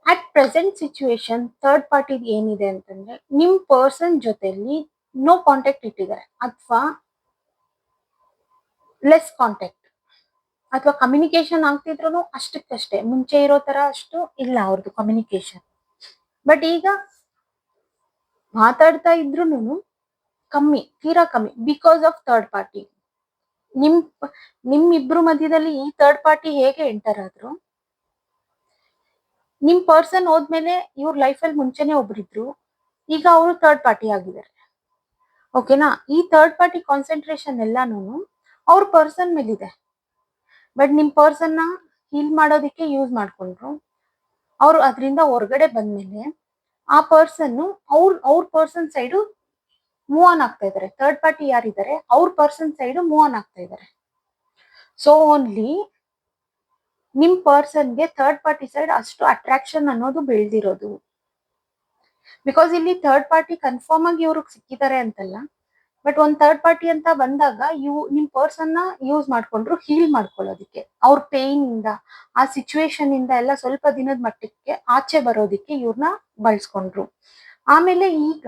S1: at present situation third party ಏನಿದೆ ಅಂತಂದ್ರೆ ನಿಮ್ಮ ಪರ್ಸನ್ ಜೊತೆಲಿ ನೋ ಕಾಂಟ್ಯಾಕ್ಟ್ ಇಟ್ಟಿದ್ದಾರೆ. ಅಥವಾ ಲೆಸ್ ಕಾಂಟ್ಯಾಕ್ಟ್ ಅಥವಾ ಕಮ್ಯುನಿಕೇಶನ್ ಆಗ್ತಿದ್ರು ಅಷ್ಟಕ್ಕಷ್ಟೇ. ಮುಂಚೆ ಇರೋ ತರ ಅಷ್ಟು ಇಲ್ಲ ಅವ್ರದ್ದು ಕಮ್ಯುನಿಕೇಶನ್ ಬಟ್ ಈಗ ಮಾತಾಡ್ತಾ ಇದ್ರು ಕಮ್ಮಿ, ತೀರಾ ಕಮ್ಮಿ ಬಿಕಾಸ್ ಆಫ್ ಥರ್ಡ್ ಪಾರ್ಟಿ ನಿಮ್ ನಿಮ್ ಇಬ್ರು ಮಧ್ಯದಲ್ಲಿ ಈ ಥರ್ಡ್ ಪಾರ್ಟಿ ಹೇಗೆ ಎಂಟರ್ ಆದ್ರು? ನಿಮ್ ಪರ್ಸನ್ ಹೋದ್ಮೇಲೆ ಇವ್ರ ಲೈಫಲ್ಲಿ ಮುಂಚೆನೆ ಒಬ್ರಿದ್ರು, ಈಗ ಅವರು ಥರ್ಡ್ ಪಾರ್ಟಿ ಆಗಿದ್ದಾರೆ. ಓಕೆನಾ ಈ ಥರ್ಡ್ ಪಾರ್ಟಿ ಕಾನ್ಸಂಟ್ರೇಷನ್ ಎಲ್ಲಾನು ಅವ್ರ ಪರ್ಸನ್ ಮೇಲಿದೆ. ಬಟ್ ನಿಮ್ ಪರ್ಸನ್ನ ಹೀಲ್ ಮಾಡೋದಕ್ಕೆ ಯೂಸ್ ಮಾಡ್ಕೊಂಡ್ರು. ಅವ್ರು ಅದರಿಂದ ಹೊರಗಡೆ ಬಂದ್ಮೇಲೆ ಆ ಪರ್ಸನ್ ಅವ್ರ ಅವ್ರ ಪರ್ಸನ್ ಸೈಡು ಮೂವ್ ಆನ್ ಆಗ್ತಾ ಇದ್ದಾರೆ ಥರ್ಡ್ ಪಾರ್ಟಿ ಯಾರಿದ್ದಾರೆ? ಅವ್ರ ಪರ್ಸನ್ ಸೈಡ್ ಮೂವ್ ಆನ್ ಆಗ್ತಾ ಇದಾರೆ. ಸೊ ಓನ್ಲಿ ನಿಮ್ ಪರ್ಸನ್ಗೆ ಥರ್ಡ್ ಪಾರ್ಟಿ ಸೈಡ್ ಅಷ್ಟು ಅಟ್ರಾಕ್ಷನ್ ಅನ್ನೋದು ಬೆಳೆದಿರೋದು. ಬಿಕಾಸ್ ಇಲ್ಲಿ ಥರ್ಡ್ ಪಾರ್ಟಿ ಕನ್ಫರ್ಮ್ ಆಗಿ ಇವ್ರಿಗೆ ಸಿಕ್ಕಿದ್ದಾರೆ ಅಂತಲ್ಲ ಬಟ್ ಒಂದ್ ಥರ್ಡ್ ಪಾರ್ಟಿ ಅಂತ ಬಂದಾಗ ಇವು ನಿಮ್ ಪರ್ಸನ್ನ ಯೂಸ್ ಮಾಡ್ಕೊಂಡ್ರು ಹೀಲ್ ಮಾಡ್ಕೊಳ್ಳೋದಿಕ್ಕೆ. ಅವ್ರ ಪೇನ್ ಇಂದ, ಆ ಸಿಚುವೇಶನ್ ಇಂದ ಎಲ್ಲ ಸ್ವಲ್ಪ ದಿನದ ಮಟ್ಟಕ್ಕೆ ಆಚೆ ಬರೋದಿಕ್ಕೆ ಇವ್ರನ್ನ ಬಳಸ್ಕೊಂಡ್ರು. ಆಮೇಲೆ ಈಗ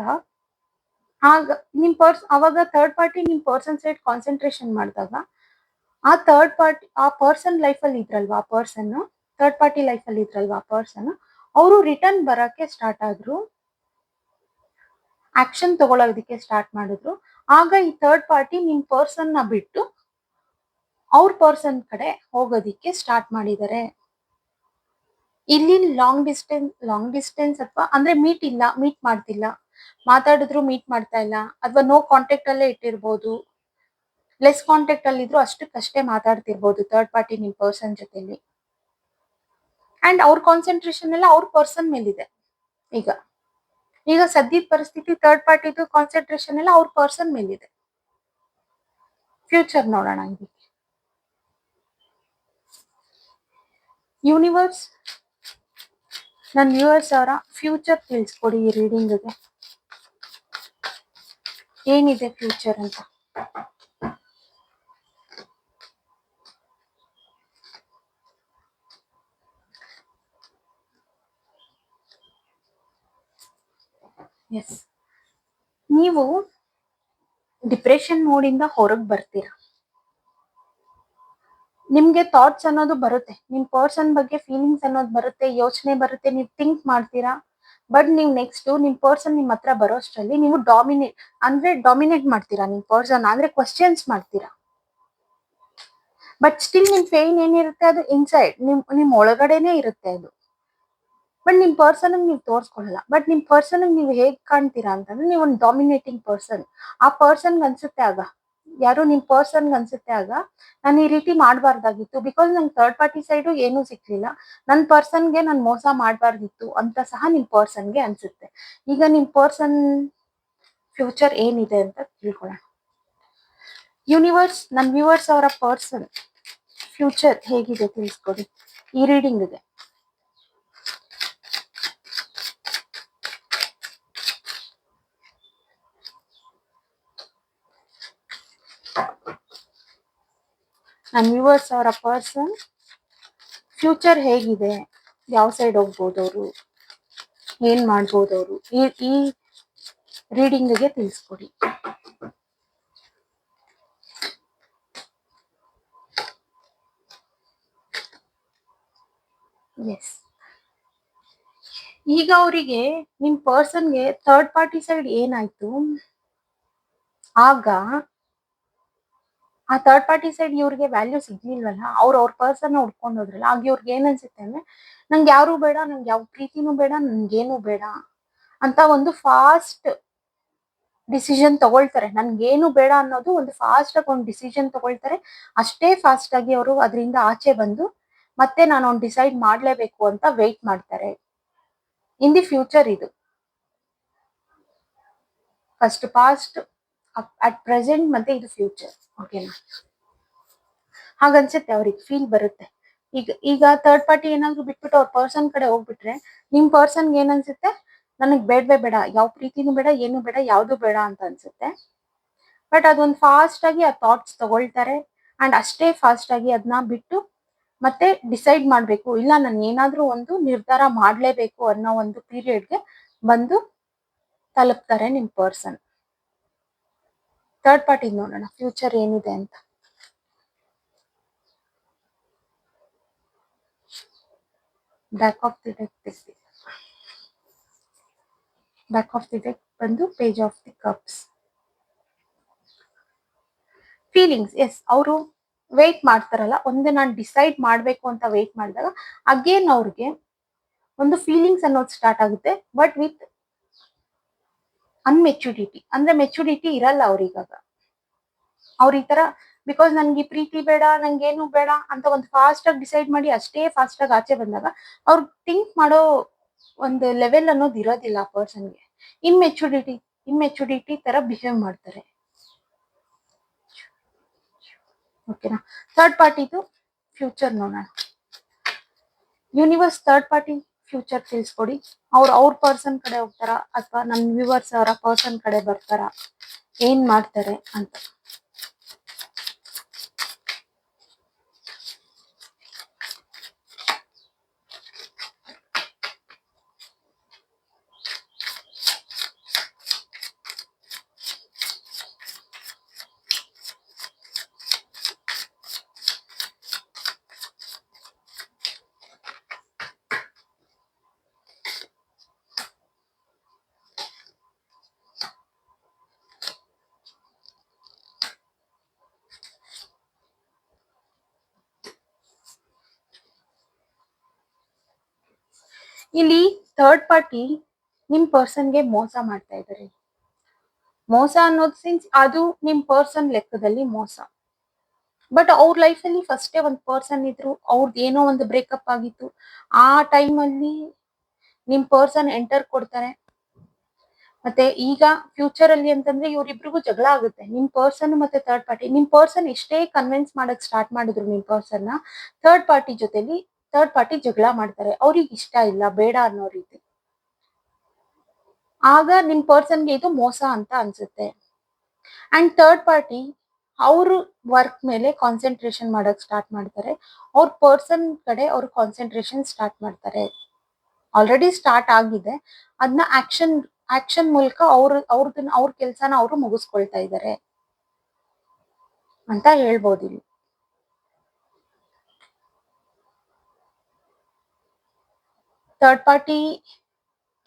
S1: ಆಗ ನಿಮ್ ಪರ್ಸ್ ಅವಾಗ ಥರ್ಡ್ ಪಾರ್ಟಿ ನಿಮ್ ಪರ್ಸನ್ ಸೈಡ್ ಕಾನ್ಸಂಟ್ರೇಷನ್ ಮಾಡಿದಾಗ, ಆ ಥರ್ಡ್ ಪಾರ್ಟಿ ಆ ಪರ್ಸನ್ ಲೈಫ್ ಅಲ್ಲಿ ಇದ್ರಲ್ವಾ, ಆ ಪರ್ಸನ್ ಥರ್ಡ್ ಪಾರ್ಟಿ ಲೈಫ್ ಅಲ್ಲಿ ಇದ್ರಲ್ವಾ, ಆ ಪರ್ಸನ್ ಅವರು ರಿಟರ್ನ್ ಬರಕ್ಕೆ ಸ್ಟಾರ್ಟ್ ಆದ್ರು ಆಕ್ಷನ್ ತಗೊಳ್ಳೋದಕ್ಕೆ ಸ್ಟಾರ್ಟ್ ಮಾಡಿದ್ರು. ಆಗ ಈ ಥರ್ಡ್ ಪಾರ್ಟಿ ನಿಮ್ ಪರ್ಸನ್ನ ಬಿಟ್ಟು ಅವ್ರ ಪರ್ಸನ್ ಕಡೆ ಹೋಗೋದಿಕ್ಕೆ ಸ್ಟಾರ್ಟ್ ಮಾಡಿದ್ದಾರೆ ಇಲ್ಲಿ ಲಾಂಗ್ ಡಿಸ್ಟೆನ್ಸ್ ಲಾಂಗ್ ಡಿಸ್ಟೆನ್ಸ್ ಅಥವಾ ಅಂದ್ರೆ ಮೀಟ್ ಇಲ್ಲ ಮೀಟ್ ಮಾಡ್ತಿಲ್ಲ. ಮಾತಾಡಿದ್ರು ಮೀಟ್ ಮಾಡ್ತಾ ಇಲ್ಲ, ಅಥವಾ ನೋ ಕಾಂಟ್ಯಾಕ್ಟ್ ಅಲ್ಲೇ ಇಟ್ಟಿರ್ಬೋದು ಲೆಸ್ ಕಾಂಟ್ಯಾಕ್ಟ್ ಅಲ್ಲಿ ಇದ್ರು ಅಷ್ಟಕ್ಕಷ್ಟೇ ಮಾತಾಡ್ತಿರ್ಬೋದು ಥರ್ಡ್ ಪಾರ್ಟಿ ನಿಮ್ ಪರ್ಸನ್ ಜೊತೆಲಿ. ಅಂಡ್ ಅವ್ರ ಕಾನ್ಸಂಟ್ರೇಷನ್ ಎಲ್ಲ ಅವ್ರ ಪರ್ಸನ್ ಮೇಲಿದೆ. ಈಗ ಈಗ ಸದ್ಯದ ಪರಿಸ್ಥಿತಿ ಥರ್ಡ್ ಪಾರ್ಟಿದು ಕಾನ್ಸಂಟ್ರೇಷನ್ ಎಲ್ಲ ಅವ್ರ ಪರ್ಸನ್ ಮೇಲಿದೆ. ಫ್ಯೂಚರ್ ನೋಡೋಣ ಇದಕ್ಕೆ ಯೂನಿವರ್ಸ್ ನನ್ನ ವ್ಯೂವರ್ಸ್ ಅವರ ಫ್ಯೂಚರ್ ತಿಳಿಸ್ಕೊಡಿ ಈ ರೀಡಿಂಗ್ಗೆ ಏನಿದೆ ಫ್ಯೂಚರ್ ಅಂತ? ಎಸ್ ನೀವು ಡಿಪ್ರೆಷನ್ ಮೋಡಿಂದ ಹೊರಗೆ ಬರ್ತೀರಾ? ನಿಮ್ಗೆ ಥಾಟ್ಸ್ ಅನ್ನೋದು ಬರುತ್ತೆ. ನಿಮ್ ಪರ್ಸನ್ ಬಗ್ಗೆ ಫೀಲಿಂಗ್ಸ್ ಅನ್ನೋದು ಬರುತ್ತೆ, ಯೋಚನೆ ಬರುತ್ತೆ, ನೀವು ಥಿಂಕ್ ಮಾಡ್ತೀರಾ? ಬಟ್ ನೀವು ನೆಕ್ಸ್ಟ್ ನಿಮ್ ಪರ್ಸನ್ ನಿಮ್ ಹತ್ರ ಬರೋಷ್ಟರಲ್ಲಿ ನೀವು ಡಾಮಿನೇಟ್ ಅಂದ್ರೆ ಡಾಮಿನೇಟ್ ಮಾಡ್ತೀರಾ ನಿಮ್ ಪರ್ಸನ್ ಅಂದ್ರೆ ಕ್ವಶನ್ಸ್ ಮಾಡ್ತೀರಾ? ಬಟ್ ಸ್ಟಿಲ್ ನಿಮ್ ಪೇನ್ ಏನಿರುತ್ತೆ ಅದು ಇನ್ಸೈಡ್ ನಿಮ್ ನಿಮ್ ಒಳಗಡೆನೆ ಇರುತ್ತೆ ಅದು. ಬಟ್ ನಿಮ್ ಪರ್ಸನ್ ನೀವು ತೋರ್ಸ್ಕೊಳ್ಳಲ್ಲ. ಬಟ್ ನಿಮ್ ಪರ್ಸನ್ ನೀವು ಹೇಗ್ ಕಾಣ್ತೀರಾ ಅಂತಂದ್ರೆ, ನೀವು ಒಂದು ಡಾಮಿನೇಟಿಂಗ್ ಪರ್ಸನ್ ಆ ಪರ್ಸನ್ ಅನ್ಸುತ್ತೆ ಆಗ. ಯಾರು ನಿಮ್ ಪರ್ಸನ್ ಅನ್ಸುತ್ತೆ ಆಗ, ನಾನು ಈ ರೀತಿ ಮಾಡಬಾರ್ದಾಗಿತ್ತು. ಬಿಕಾಸ್ ನಂಗೆ ಥರ್ಡ್ ಪಾರ್ಟಿ ಸೈಡು ಏನೂ ಸಿಕ್ಲಿಲ್ಲ. ನನ್ನ ಪರ್ಸನ್ಗೆ ನಾನು ಮೋಸ ಮಾಡಬಾರ್ದಿತ್ತು ಅಂತ ಸಹ ನಿಮ್ ಪರ್ಸನ್ಗೆ ಅನ್ಸುತ್ತೆ. ಈಗ ನಿಮ್ ಪರ್ಸನ್ ಫ್ಯೂಚರ್ ಏನಿದೆ ಅಂತ ತಿಳ್ಕೊಳ್ಳೋಣ ಯೂನಿವರ್ಸ್ ನನ್ನ ವ್ಯೂವರ್ಸ್ ಅವರ ಪರ್ಸನ್ ಫ್ಯೂಚರ್ ಹೇಗಿದೆ ತಿಳಿಸ್ಕೊಡಿ. ಈ ರೀಡಿಂಗ್ಗೆ ನನ್ನ ವ್ಯೂವರ್ಸ್ ಅವರ ಪರ್ಸನ್ ಫ್ಯೂಚರ್ ಹೇಗಿದೆ? ಯಾವ ಸೈಡ್ ಹೋಗ್ಬೋದು ಅವರು? ಏನ್ ಮಾಡ್ಬೋದು ಅವರು? ಈ ಈ ರೀಡಿಂಗ್ಗೆ ತಿಳಿಸ್ಕೊಡಿ. ಎಸ್ ಈಗ ಅವರಿಗೆ ನಿಮ್ಮ ಪರ್ಸನ್ಗೆ ಥರ್ಡ್ ಪಾರ್ಟಿ ಸೈಡ್ ಏನಾಯ್ತು? ಆಗ ಆ ಥರ್ಡ್ ಪಾರ್ಟಿ ಸೈಡ್ ಇವ್ರಿಗೆ ವ್ಯಾಲ್ಯೂ ಸಿಗ್ಲಿಲ್ವಲ್ಲ, ಅವ್ರು ಅವ್ರ ಪರ್ಸನ್ ಹುಡ್ಕೊಂಡು ಹೋದ್ರಲ್ಲ ಆಗ ಇವ್ರಿಗೆ ಏನ್ ಅನ್ಸುತ್ತೆ ಅಂದ್ರೆ, ನಂಗೆ ಯಾರು ಬೇಡ, ನಂಗೆ ಯಾವ ಪ್ರೀತಿನೂ ಬೇಡ, ನನ್ಗೇನು ಬೇಡ ಅಂತ ಒಂದು ಫಾಸ್ಟ್ ಡಿಸಿಷನ್ ತಗೊಳ್ತಾರೆ. ನನ್ಗೇನು ಬೇಡ ಅನ್ನೋದು ಒಂದು ಫಾಸ್ಟ್ ಆಗಿ ಒಂದು ಡಿಸಿಷನ್ ತಗೊಳ್ತಾರೆ. ಅಷ್ಟೇ ಫಾಸ್ಟ್ ಆಗಿ ಅವರು ಅದರಿಂದ ಆಚೆ ಬಂದು ಮತ್ತೆ ನಾನು ಒಂದು ಡಿಸೈಡ್ ಮಾಡ್ಲೇಬೇಕು ಅಂತ ವೆಯ್ಟ್ ಮಾಡ್ತಾರೆ. ಇನ್ ದಿ ಫ್ಯೂಚರ್ ಇದು. ಫಸ್ಟ್ ಪಾಸ್ಟ್ ಅಟ್ ಪ್ರೆಸೆಂಟ್ ಮತ್ತೆ ಇದು ಫ್ಯೂಚರ್ ಓಕೆನಾ ಹಾಗನ್ಸುತ್ತೆ ಅವ್ರಿಗೆ ಫೀಲ್ ಬರುತ್ತೆ. ಈಗ ಈಗ ಥರ್ಡ್ ಪಾರ್ಟಿ ಏನಾದ್ರು ಬಿಟ್ಬಿಟ್ಟು ಅವ್ರ ಪರ್ಸನ್ ಕಡೆ ಹೋಗ್ಬಿಟ್ರೆ, ನಿಮ್ ಪರ್ಸನ್ಗೆ ಏನ್ ಅನ್ಸುತ್ತೆ ನನಗ್ ಬೇಡವೇ ಬೇಡ, ಯಾವ ಪ್ರೀತಿನೂ ಬೇಡ, ಏನು ಬೇಡ, ಯಾವ್ದು ಬೇಡ ಅಂತ ಅನ್ಸುತ್ತೆ. ಬಟ್ ಅದೊಂದು ಫಾಸ್ಟ್ ಆಗಿ ಆ ಥಾಟ್ಸ್ ತಗೊಳ್ತಾರೆ ಅಂಡ್ ಅಷ್ಟೇ ಫಾಸ್ಟ್ ಆಗಿ ಅದನ್ನ ಬಿಟ್ಟು ಮತ್ತೆ ಡಿಸೈಡ್ ಮಾಡ್ಬೇಕು. ಇಲ್ಲ, ನನ್ ಏನಾದ್ರೂ ಒಂದು ನಿರ್ಧಾರ ಮಾಡ್ಲೇಬೇಕು ಅನ್ನೋ ಒಂದು ಪೀರಿಯಡ್ಗೆ ಬಂದು ತಲುಪ್ತಾರೆ ನಿಮ್ ಪರ್ಸನ್ ಥರ್ಡ್ ಪಾರ್ಟಿ ನೋಡೋಣ. ಫ್ಯೂಚರ್ ಏನಿದೆ ಅಂತ. Back of the deck back of the deck ಬಂದು page of the cups feelings is ಅವರು ವೇಟ್ ಮಾಡ್ತಾರಲ್ಲ, ಒಂದೇ ನಾನು ಡಿಸೈಡ್ ಮಾಡಬೇಕು ಅಂತ ವೇಟ್ ಮಾಡಿದಾಗ ಅಗೇನ್ ಅವ್ರಿಗೆ ಒಂದು ಫೀಲಿಂಗ್ಸ್ ಅನ್ನೋದು ಸ್ಟಾರ್ಟ್ ಆಗುತ್ತೆ ಬಟ್ ವಿತ್ ಅನ್ಮೆಚುರಿಟಿ ಅಂದ್ರೆ ಮೆಚುರಿಟಿ ಇರಲ್ಲ ಅವ್ರಿಗಾಗ. ಅವ್ರ ಈ ತರ ಬಿಕಾಸ್ ನನ್ಗೆ ಪ್ರೀತಿ ಬೇಡ ನಂಗೇನು ಬೇಡ ಅಂತ ಒಂದು ಫಾಸ್ಟ್ ಆಗಿ ಡಿಸೈಡ್ ಮಾಡಿ ಅಷ್ಟೇ ಫಾಸ್ಟ್ ಆಗಿ ಆಚೆ ಬಂದಾಗ, ಅವ್ರು ಥಿಂಕ್ ಮಾಡೋ ಒಂದು ಲೆವೆಲ್ ಅನ್ನೋದು ಇರೋದಿಲ್ಲ ಆ ಪರ್ಸನ್ಗೆ ಇನ್ಮೆಚುರಿಟಿ ಇನ್ಮೆಚುರಿಟಿ ತರ ಬಿಹೇವ್ ಮಾಡ್ತಾರೆ. ಓಕೆನಾ ಥರ್ಡ್ ಪಾರ್ಟಿದು ಫ್ಯೂಚರ್ ನೋಡೋಣ. ಯೂನಿವರ್ಸ್ ಥರ್ಡ್ ಪಾರ್ಟಿ ಫ್ಯೂಚರ್ ತಿಳಿಸ್ಕೊಡಿ. ಅವ್ರು, ಅವ್ರ ಪರ್ಸನ್ ಕಡೆ ಹೋಗ್ತಾರಾ? ಅಥವಾ ನಮ್ಮ ವ್ಯೂವರ್ಸ್ ಅವರ ಪರ್ಸನ್ ಕಡೆ ಬರ್ತಾರಾ? ಏನ್ ಮಾಡ್ತಾರೆ ಅಂತ. ಇಲ್ಲಿ ಥರ್ಡ್ ಪಾರ್ಟಿ ನಿಮ್ ಪರ್ಸನ್ಗೆ ಮೋಸ ಮಾಡ್ತಾ ಇದ್ದಾರೆ ಮೋಸ ಅನ್ನೋದು ಸಿನ್ಸ್ ಅದು ನಿಮ್ ಪರ್ಸನ್ ಲೆಕ್ಕದಲ್ಲಿ ಮೋಸ. ಬಟ್ ಅವ್ರ ಲೈಫ್ ಅಲ್ಲಿ ಫಸ್ಟೇ ಒಂದು ಪರ್ಸನ್ ಇದ್ರು ಅವ್ರದ್ದು ಏನೋ ಒಂದು ಬ್ರೇಕಪ್ ಆಗಿತ್ತು. ಆ ಟೈಮ್ ಅಲ್ಲಿ ನಿಮ್ ಪರ್ಸನ್ ಎಂಟರ್ ಕೊಡ್ತಾರೆ. ಮತ್ತೆ ಈಗ ಫ್ಯೂಚರ್ ಅಲ್ಲಿ ಅಂತಂದ್ರೆ ಇವ್ರಿಬ್ರಿಗೂ ಜಗಳ ಆಗುತ್ತೆ. ನಿಮ್ ಪರ್ಸನ್ ಮತ್ತೆ ಥರ್ಡ್ ಪಾರ್ಟಿ ನಿಮ್ ಪರ್ಸನ್ ಎಷ್ಟೇ ಕನ್ವಿನ್ಸ್ ಮಾಡಕ್ ಸ್ಟಾರ್ಟ್ ಮಾಡಿದ್ರು ನಿಮ್ ಪರ್ಸನ್ ಥರ್ಡ್ ಪಾರ್ಟಿ ಜೊತೆಲಿ ಥರ್ಡ್ ಪಾರ್ಟಿ ಜಗಳ ಮಾಡ್ತಾರೆ. ಅವ್ರಿಗೆ ಇಷ್ಟ ಇಲ್ಲ, ಬೇಡ ಅನ್ನೋ ರೀತಿ. ಆಗ ನಿಮ್ ಪರ್ಸನ್ಗೆ ಇದು ಮೋಸ ಅಂತ ಅನ್ಸುತ್ತೆ. ಅಂಡ್ ಥರ್ಡ್ ಪಾರ್ಟಿ ಅವರು ವರ್ಕ್ ಮೇಲೆ ಕಾನ್ಸಂಟ್ರೇಷನ್ ಮಾಡಕ್ ಸ್ಟಾರ್ಟ್ ಮಾಡ್ತಾರೆ. ಅವ್ರ ಪರ್ಸನ್ ಕಡೆ ಅವ್ರ ಕಾನ್ಸಂಟ್ರೇಷನ್ ಸ್ಟಾರ್ಟ್ ಮಾಡ್ತಾರೆ. ಆಲ್ರೆಡಿ ಸ್ಟಾರ್ಟ್ ಆಗಿದೆ. ಅದನ್ನ ಆಕ್ಷನ್ ಆಕ್ಷನ್ ಮೂಲಕ ಅವ್ರ ಅವ್ರದನ್ನ ಅವ್ರ ಕೆಲ್ಸನ ಅವರು ಮುಗಿಸ್ಕೊಳ್ತಾ ಇದ್ದಾರೆ ಅಂತ ಹೇಳ್ಬೋದು ಥರ್ಡ್ ಪಾರ್ಟಿ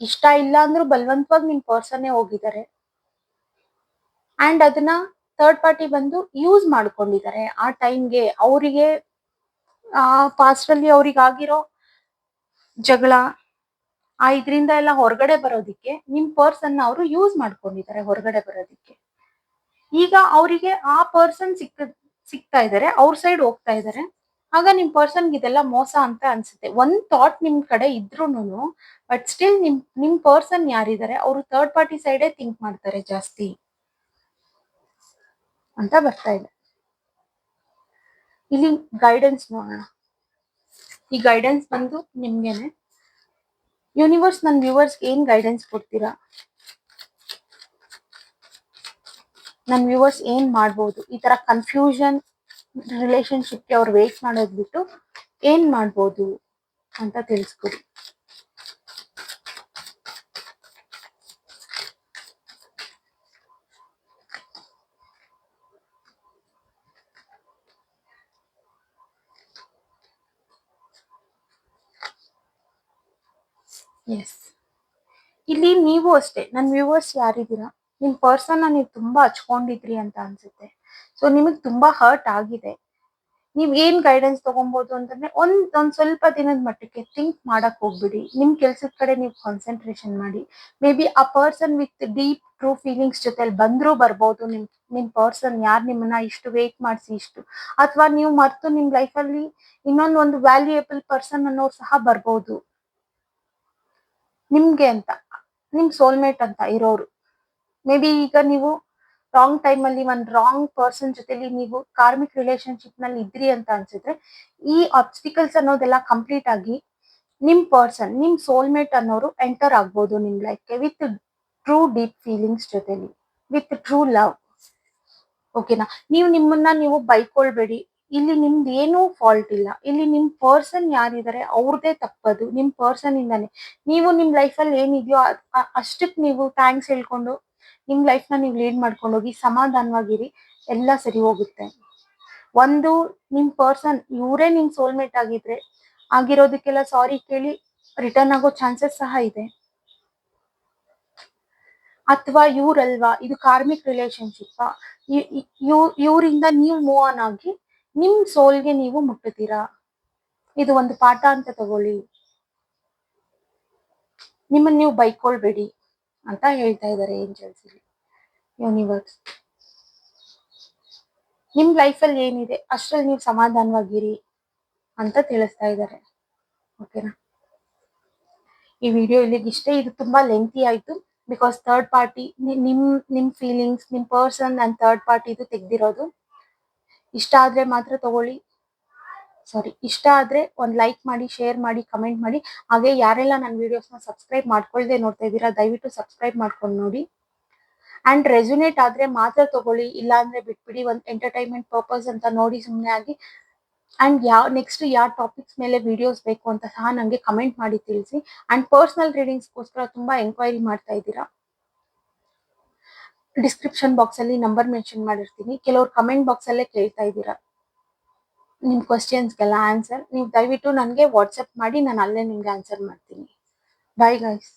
S1: ಇಷ್ಟ ಇಲ್ಲ ಅಂದ್ರೂ ಬಲವಂತವಾಗಿ ನಿಮ್ ಪರ್ಸನ್ನೇ ಹೋಗಿದ್ದಾರೆ ಅಂಡ್ ಅದನ್ನ ಥರ್ಡ್ ಪಾರ್ಟಿ ಬಂದು ಯೂಸ್ ಮಾಡ್ಕೊಂಡಿದ್ದಾರೆ ಆ ಟೈಮ್ಗೆ ಅವರಿಗೆ, ಆ ಪಾಸ್ಟ್ ಅಲ್ಲಿ ಅವ್ರಿಗೆ ಆಗಿರೋ ಜಗಳ, ಆ ಇದರಿಂದ ಎಲ್ಲ ಹೊರಗಡೆ ಬರೋದಿಕ್ಕೆ ನಿಮ್ ಪರ್ಸನ್ ಅವರು ಯೂಸ್ ಮಾಡ್ಕೊಂಡಿದ್ದಾರೆ ಹೊರಗಡೆ ಬರೋದಿಕ್ಕೆ. ಈಗ ಅವರಿಗೆ ಆ ಪರ್ಸನ್ ಸಿಕ್ಕ ಸಿಗ್ತಾ ಇದ್ದಾರೆ ಅವ್ರ ಸೈಡ್ ಹೋಗ್ತಾ ಇದ್ದಾರೆ ಆಗ ನಿಮ್ ಪರ್ಸನ್ಗೆ ಇದೆಲ್ಲ ಮೋಸ ಅಂತ ಅನ್ಸುತ್ತೆ. ಒಂದ್ ಥಾಟ್ ನಿಮ್ ಕಡೆ ಇದ್ರೂನು ಬಟ್ ಸ್ಟಿಲ್ ನಿಮ್ ನಿಮ್ ಪರ್ಸನ್ ಯಾರಿದ್ದಾರೆ, ಅವರು ಥರ್ಡ್ ಪಾರ್ಟಿ ಸೈಡೇ ಥಿಂಕ್ ಮಾಡ್ತಾರೆ ಜಾಸ್ತಿ. ಅಂತ ಬರ್ತಾ ಇದೆ. ಇಲ್ಲಿ ಗೈಡೆನ್ಸ್ ನೋಡೋಣ. ಈ ಗೈಡೆನ್ಸ್ ಬಂದು ನಿಮ್ಗೆನೆ ಯೂನಿವರ್ಸ್ ನನ್ ವ್ಯೂವರ್ಸ್ ಏನ್ ಗೈಡೆನ್ಸ್ ಕೊಡ್ತೀರಾ? ನನ್ನ ವ್ಯೂವರ್ಸ್ ಏನ್ ಮಾಡ್ಬೋದು? ಈ ತರ ಕನ್ಫ್ಯೂಷನ್ ರಿಲೇಶನ್ಶಿಪ್ಗೆ ಅವ್ರು ವೇಟ್ ಮಾಡೋದ್ ಬಿಟ್ಟು ಏನ್ ಮಾಡ್ಬೋದು ಅಂತ ತಿಳಿಸ್ಕೊಡಿ. ಎಸ್ ಇಲ್ಲಿ ನೀವು ಅಷ್ಟೇ ನನ್ನ ವ್ಯೂವರ್ಸ್ ಯಾರಿದ್ದೀರಾ? ನಿಮ್ ಪರ್ಸನ್ ನೀವು ತುಂಬಾ ಹಚ್ಕೊಂಡಿದ್ರಿ ಅಂತ ಅನ್ಸುತ್ತೆ. ಸೊ ನಿಮಗ್ ತುಂಬಾ ಹರ್ಟ್ ಆಗಿದೆ. ನೀವ್ ಏನ್ ಗೈಡೆನ್ಸ್ ತಗೊಬಹುದು ಅಂತಂದ್ರೆ ಒಂದ್ ಒಂದ್ ಸ್ವಲ್ಪ ದಿನದ ಮಟ್ಟಕ್ಕೆ ಥಿಂಕ್ ಮಾಡಕ್ ಹೋಗ್ಬಿಡಿ. ನಿಮ್ ಕೆಲ್ಸದ ಕಡೆ ನೀವು ಕಾನ್ಸಂಟ್ರೇಷನ್ ಮಾಡಿ. ಮೇ ಬಿ ಆ person with deep true feelings ಜೊತೆಲಿ ಬಂದ್ರೂ ಬರ್ಬೋದು. ನಿಮ್ ನಿಮ್ ಪರ್ಸನ್ ಯಾರ್ ನಿಮ್ಮನ್ನ ಇಷ್ಟು ವೇಟ್ ಮಾಡಿಸಿ ಇಷ್ಟು. ಅಥವಾ ನೀವು ಮರ್ತು ನಿಮ್ ಲೈಫಲ್ಲಿ ಇನ್ನೊಂದ್ ಒಂದು ವ್ಯಾಲ್ಯೂಯಬಲ್ ಪರ್ಸನ್ ಅನ್ನೋರು ಸಹ ಬರ್ಬೋದು. ನಿಮ್ಗೆ ಅಂತ, ನಿಮ್ ಸೋಲ್ಮೇಟ್ ಅಂತ ಇರೋರು. ಮೇ ಬಿ ಈಗ ನೀವು ರಾಂಗ್ ಟೈಮ್ ಅಲ್ಲಿ ಒಂದ್ ರಾಂಗ್ ಪರ್ಸನ್ ಜೊತೆಲಿ ನೀವು ಕಾರ್ಮಿಕ್ ರಿಲೇಶನ್ಶಿಪ್ನಲ್ಲಿ ಇದ್ರಿ ಅಂತ ಅನ್ಸಿದ್ರೆ, ಈ ಆಬ್ಸ್ಟಿಕಲ್ಸ್ ಅನ್ನೋದೆಲ್ಲ ಕಂಪ್ಲೀಟ್ ಆಗಿ ನಿಮ್ ಪರ್ಸನ್ ನಿಮ್ ಸೋಲ್ಮೇಟ್ ಅನ್ನೋರು ಎಂಟರ್ ಆಗ್ಬೋದು ನಿಮ್ ಲೈಫ್ಗೆ ವಿತ್ ಟ್ರೂ ಡೀಪ್ ಫೀಲಿಂಗ್ಸ್ ಜೊತೆಲಿ ವಿತ್ ಟ್ರೂ ಲವ್ ಓಕೆನಾ ನೀವು ನಿಮ್ಮನ್ನ ನೀವು ಬೈಕೊಳ್ಬೇಡಿ. ಇಲ್ಲಿ ನಿಮ್ದು ಏನೂ ಫಾಲ್ಟ್ ಇಲ್ಲ. ಇಲ್ಲಿ ನಿಮ್ ಪರ್ಸನ್ ಯಾರಿದಾರೆ ಅವ್ರದೇ ತಪ್ಪದು. ನಿಮ್ ಪರ್ಸನ್ ಇಂದಾನೆ. ನೀವು ನಿಮ್ ಲೈಫಲ್ಲಿ ಏನಿದೆಯೋ ಅಷ್ಟಕ್ ನೀವು ಥ್ಯಾಂಕ್ಸ್ ಹೇಳ್ಕೊಂಡು ನಿಮ್ ಲೈಫ್ನ ನೀವು ಲೀಡ್ ಮಾಡ್ಕೊಂಡು ಹೋಗಿ ಸಮಾಧಾನವಾಗಿರಿ, ಎಲ್ಲ ಸರಿ ಹೋಗುತ್ತೆ. ಒಂದು ನಿಮ್ ಪರ್ಸನ್ ಇವರೇ ನಿಮ್ ಸೋಲ್ಮೇಟ್ ಆಗಿದ್ರೆ, ಆಗಿರೋದಕ್ಕೆಲ್ಲ ಸಾರಿ ಕೇಳಿ ರಿಟರ್ನ್ ಆಗೋ ಚಾನ್ಸಸ್ ಸಹ ಇದೆ. ಅಥವಾ ಇವ್ರಲ್ವಾ, ಇದು ಕಾರ್ಮಿಕ್ ರಿಲೇಶನ್ಶಿಪ್ ಇವರಿಂದ ನೀವು ಮೂವ್ ಆನ್ ಆಗಿ ನಿಮ್ ಸೋಲ್ಗೆ ನೀವು ಮುಟ್ಟುತ್ತೀರಾ? ಇದು ಒಂದು ಪಾಠ ಅಂತ ತಗೊಳ್ಳಿ. ನಿಮ್ಮನ್ನ ನೀವು ಬೈಕೊಳ್ಬೇಡಿ. ಅಂತ ಹೇಳ್ತಾ ಇದ್ದಾರೆ ಏಂಜಲ್ಸ್ ಇಲ್ಲಿ. ಯೂನಿವರ್ಸ್ ನಿಮ್ ಲೈಫಲ್ಲಿ ಏನಿದೆ? ಅಷ್ಟ್ರಲ್ಲಿ ನೀವು ಸಮಾಧಾನವಾಗಿರಿ ಅಂತ ತಿಳಿಸ್ತಾ ಇದ್ದಾರೆ. ಓಕೆನಾ ಈ ವಿಡಿಯೋ ಇಲ್ಲಿಗೆ ಇಷ್ಟೇ, ಇದು ತುಂಬಾ ಲೆಂತಿ ಆಯ್ತು. ಬಿಕಾಸ್ ಥರ್ಡ್ ಪಾರ್ಟಿ ನಿಮ್ ನಿಮ್ ಫೀಲಿಂಗ್ಸ್ ನಿಮ್ ಪರ್ಸನ್ ಅಂಡ್ ಥರ್ಡ್ ಪಾರ್ಟಿ ಇದು ತೆಗ್ದಿರೋದು. ಇಷ್ಟ ಆದ್ರೆ ಮಾತ್ರ ತಗೊಳ್ಳಿ. ಸಾರಿ ಇಷ್ಟ ಆದ್ರೆ ಒಂದ್ ಲೈಕ್ ಮಾಡಿ ಶೇರ್ ಮಾಡಿ ಕಮೆಂಟ್ ಮಾಡಿ. ಹಾಗೆ ಯಾರೆಲ್ಲ ನನ್ನ ನ ಸಬ್ಸ್ಕ್ರೈಬ್ ಮಾಡ್ಕೊಳ್ದೆ ನೋಡ್ತಾ ಇದ್ದೀರಾ, ದಯವಿಟ್ಟು ಸಬ್ಸ್ಕ್ರೈಬ್ ಮಾಡ್ಕೊಂಡು ನೋಡಿ. ಅಂಡ್ ರೆಸುನೇಟ್ ಆದ್ರೆ ಮಾತ್ರ ತಗೊಳ್ಳಿ ಇಲ್ಲ ಅಂದ್ರೆ ಬಿಟ್ಬಿಡಿ, ಒಂದ್ ಎಂಟರ್ಟೈನ್ಮೆಂಟ್ ಪರ್ಪಸ್ ಅಂತ ನೋಡಿ ಸುಮ್ಮನೆ ಆಗಿ. ಅಂಡ್ ಯಾವ ನೆಕ್ಸ್ಟ್ ಯಾವ ಟಾಪಿಕ್ಸ್ ಮೇಲೆ ವಿಡಿಯೋಸ್ ಬೇಕು ಅಂತ ಸಹ ನನಗೆ ಕಮೆಂಟ್ ಮಾಡಿ ತಿಳಿಸಿ. ಅಂಡ್ ಪರ್ಸನಲ್ ರೀಡಿಂಗ್ಸ್ಗೋಸ್ಕರ ತುಂಬಾ ಎಂಕ್ವೈರಿ ಮಾಡ್ತಾ ಇದ್ದೀರಾ? ಡಿಸ್ಕ್ರಿಪ್ಷನ್ ಬಾಕ್ಸ್ ಅಲ್ಲಿ ನಂಬರ್ ಮೆನ್ಷನ್ ಮಾಡಿರ್ತೀನಿ. ಕೆಲವ್ರು ಕಮೆಂಟ್ ಬಾಕ್ಸ್ ಅಲ್ಲೇ ಕೇಳ್ತಾ ಇದ್ದೀರಾ? ನಿಮ್ ಕ್ವಶನ್ಸ್ಗೆಲ್ಲ ಆನ್ಸರ್ ನೀವು ದಯವಿಟ್ಟು ನನಗೆ ವಾಟ್ಸಪ್ ಮಾಡಿ ನಾನು ಅಲ್ಲೇ ನಿಮಗೆ ಆನ್ಸರ್ ಮಾಡ್ತೀನಿ. Bye guys